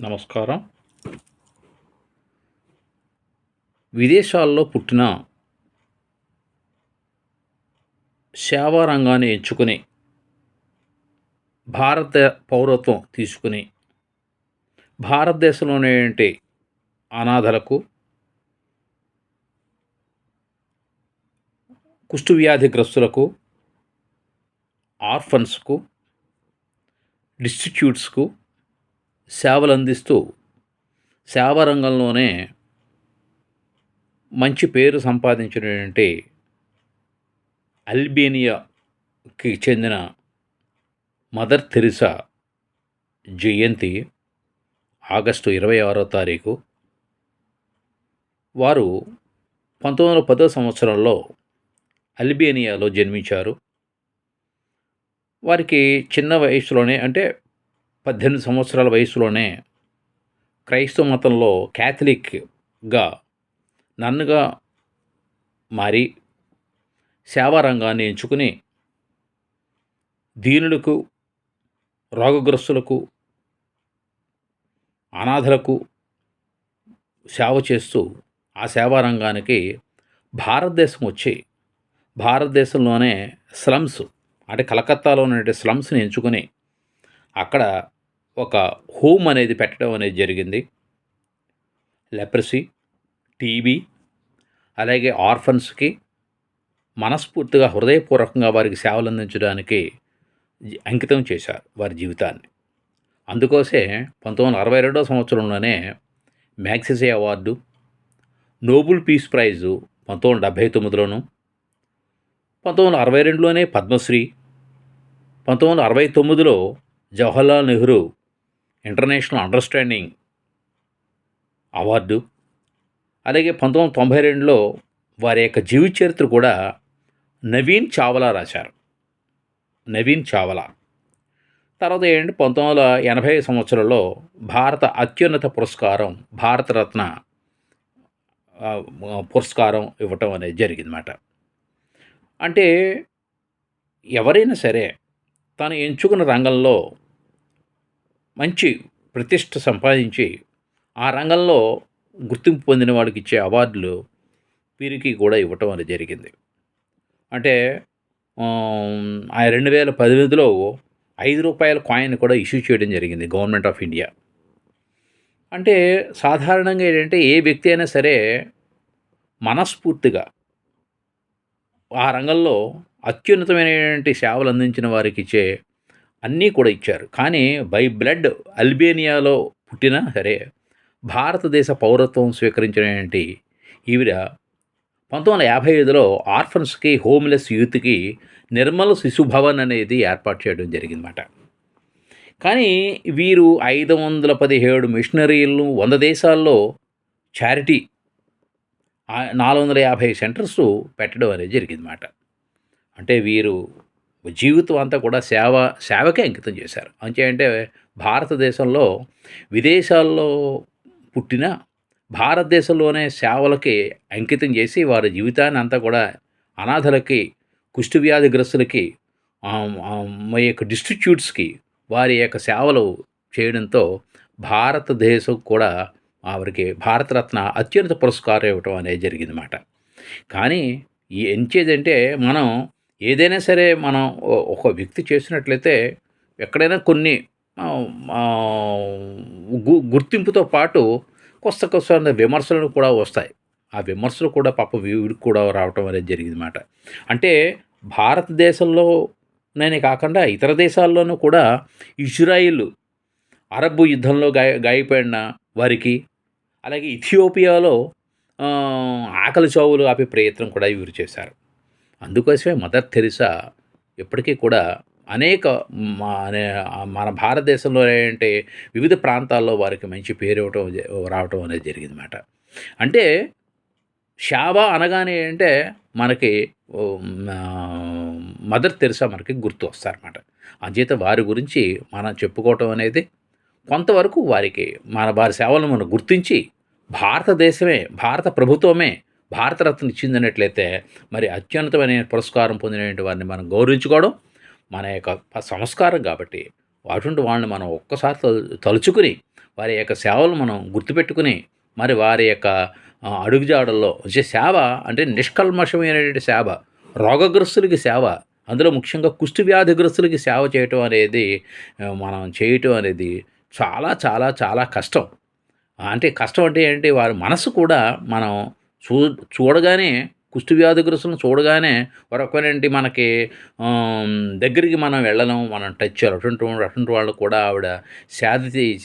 నమస్కారం. విదేశాల్లో పుట్టిన సేవా రంగాన్ని ఎంచుకుని భారత పౌరత్వం తీసుకుని భారతదేశంలోనే అనాథలకు కుష్టు వ్యాధిగ్రస్తులకు ఆర్ఫన్స్కు డిస్టిట్యూట్స్కు సేవలు అందిస్తూ సేవా రంగంలోనే మంచి పేరు సంపాదించినటువంటి అల్బేనియాకి చెందిన మదర్ తెరిసా జయంతి ఆగస్టు ఇరవై ఆరో తారీఖు. వారు పంతొమ్మిది వందల పదో సంవత్సరంలో అల్బేనియాలో జన్మించారు. వారికి చిన్న వయసులోనే అంటే పద్దెనిమిది సంవత్సరాల వయసులోనే క్రైస్తవ మతంలో క్యాథలిక్గా నన్నుగా మారి సేవా రంగాన్ని ఎంచుకుని దీనులకు రోగగ్రస్తులకు అనాథలకు సేవ చేస్తూ ఆ సేవా రంగానికి భారతదేశం వచ్చి భారతదేశంలోనే స్లమ్స్ అంటే కలకత్తాలో ఉన్న స్లమ్స్ని ఎంచుకుని అక్కడ ఒక హోమ్ అనేది పెట్టడం అనేది జరిగింది. లెప్రసీ టీబీ అలాగే ఆర్ఫన్స్కి మనస్ఫూర్తిగా హృదయపూర్వకంగా వారికి సేవలు అందించడానికి అంకితం చేశారు వారి జీవితాన్ని. అందుకోసే పంతొమ్మిది వందల అరవై రెండో సంవత్సరంలోనే Magsaysay award Nobel peace prize పంతొమ్మిది వందల డెబ్భై తొమ్మిదిలోను పంతొమ్మిది వందల అరవై రెండులోనే పద్మశ్రీ పంతొమ్మిది వందల అరవై తొమ్మిదిలో Jawaharlal Nehru international understanding award. అలాగే పంతొమ్మిది వందల తొంభై రెండులో వారి యొక్క జీవిత చరిత్ర కూడా నవీన్ చావలా రాశారు. నవీన్ చావలా. తర్వాత ఏంటంటే పంతొమ్మిది వందల ఎనభై సంవత్సరంలో భారత అత్యున్నత పురస్కారం భారతరత్న పురస్కారం ఇవ్వటం అనేది జరిగిందన్నమాట. అంటే ఎవరైనా సరే తను ఎంచుకున్న రంగంలో మంచి ప్రతిష్ట సంపాదించి ఆ రంగంలో గుర్తింపు పొందిన వాడికి ఇచ్చే అవార్డులు వీరికి కూడా ఇవ్వటం అనేది జరిగింది. అంటే ఆ రెండు వేల పదిహేనులో ఐదు రూపాయల కాయిన్ కూడా ఇష్యూ చేయడం జరిగింది గవర్నమెంట్ ఆఫ్ ఇండియా. అంటే సాధారణంగా ఏంటంటే ఏ వ్యక్తి అయినా సరే మనస్ఫూర్తిగా ఆ రంగంలో అత్యున్నతమైనటువంటి సేవలు అందించిన వారికి ఇచ్చే అన్నీ కూడా ఇచ్చారు. కానీ బై బ్లడ్ అల్బేనియాలో పుట్టినా సరే భారతదేశ పౌరత్వం స్వీకరించినటువంటి ఈవిడ పంతొమ్మిది వందల యాభై ఐదులో ఆర్ఫన్స్కి హోమ్లెస్ యూత్కి నిర్మల్ శిశు భవన్ అనేది ఏర్పాటు చేయడం జరిగిందన్నమాట. కానీ వీరు ఐదు వందల పదిహేడు మిషనరీలను వంద దేశాల్లో చారిటీ నాలుగు వందల యాభై సెంటర్స్ పెట్టడం అనేది జరిగిందన్నమాట. అంటే వీరు జీవితం అంతా కూడా సేవ సేవకే అంకితం చేశారు. అంతే అంటే భారతదేశంలో విదేశాల్లో పుట్టిన భారతదేశంలోనే సేవలకి అంకితం చేసి వారి జీవితాన్ని అంతా కూడా అనాథలకి కుష్ఠవ్యాధిగ్రస్తులకి మా యొక్క డిస్టిట్యూట్స్కి వారి యొక్క సేవలు చేయడంతో భారతదేశం కూడా వారికి భారతరత్న అత్యున్నత పురస్కారం ఇవ్వటం అనేది జరిగిందన్నమాట. కానీ ఈ ఎంచేదంటే మనం ఏదైనా సరే మనం ఒక వ్యక్తి చేసినట్లయితే ఎక్కడైనా కొన్ని గు- గుర్తింపుతో పాటు కొత్త కొత్త విమర్శలు కూడా వస్తాయి. ఆ విమర్శలు కూడా పాప వీడికి కూడా రావటం అనేది జరిగిందన్నమాట. అంటే భారతదేశంలో నేనే కాకుండా ఇతర దేశాల్లోనూ కూడా ఇజ్రాయిల్ అరబ్ యుద్ధంలో గాయ గాయపడిన వారికి అలాగే ఇథియోపియాలో ఆకలి చావులు ఆపే ప్రయత్నం కూడా వీరు చేశారు. అందుకోసమే మదర్ థెరిసా ఎప్పటికీ కూడా అనేక మా- అనే- మన భారతదేశంలో ఏంటంటే వివిధ ప్రాంతాల్లో వారికి మంచి పేరు ఇవ్వటం రావటం అనేది జరిగిందన్నమాట. అంటే షాబా అనగానే అంటే మనకి మదర్ తెరిసా మనకి గుర్తు వస్తారన్నమాట. అంచేత వారి గురించి మనం చెప్పుకోవటం అనేది కొంతవరకు వారికి మన వారి సేవలను మనం గుర్తించి భారతదేశమే భారత ప్రభుత్వమే భారతరత్న ఇచ్చిందన్నట్లయితే మరి అత్యున్నతమైన పురస్కారం పొందినటువంటి వారిని మనం గౌరవించుకోవడం మన యొక్క సంస్కారం కాబట్టి అటువంటి వాళ్ళని మనం ఒక్కసారి తలుచుకుని వారి యొక్క సేవలు మనం గుర్తుపెట్టుకుని మరి వారి యొక్క అడుగుజాడల్లో వచ్చే సేవ అంటే నిష్కల్మషమైనటువంటి సేవ రోగగ్రస్తులకి సేవ అందులో ముఖ్యంగా కుష్టి వ్యాధిగ్రస్తులకి సేవ చేయటం అనేది మనం చేయటం అనేది చాలా చాలా చాలా కష్టం. అంటే కష్టం అంటే ఏంటి? వారి మనసు కూడా మనం చూ చూడగానే కుష్టి వ్యాధిగ్రస్తులను చూడగానే మరొకరేంటి మనకి దగ్గరికి మనం వెళ్ళడం మనం టచ్ చేయాలి. అటువంటి వాళ్ళు- అటువంటి వాళ్ళు కూడా ఆవిడ శాది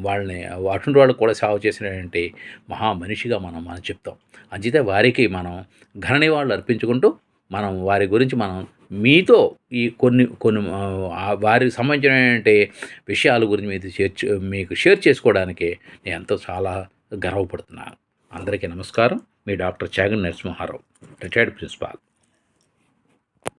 వాళ్ళని అటువంటి వాళ్ళు కూడా సేవ చేసినటువంటి మహా మనిషిగా మనం మనం చెప్తాం. అంచితే వారికి మనం ఘనని వాళ్ళు అర్పించుకుంటూ మనం వారి గురించి మనం మీతో ఈ కొన్ని కొన్ని వారికి సంబంధించినటువంటి విషయాల గురించి మీతో షేర్ మీకు షేర్ చేసుకోవడానికి నేను ఎంతో చాలా గర్వపడుతున్నాను. అందరికీ నమస్కారం. మీ doctor Chagan Narasimharao retired principal.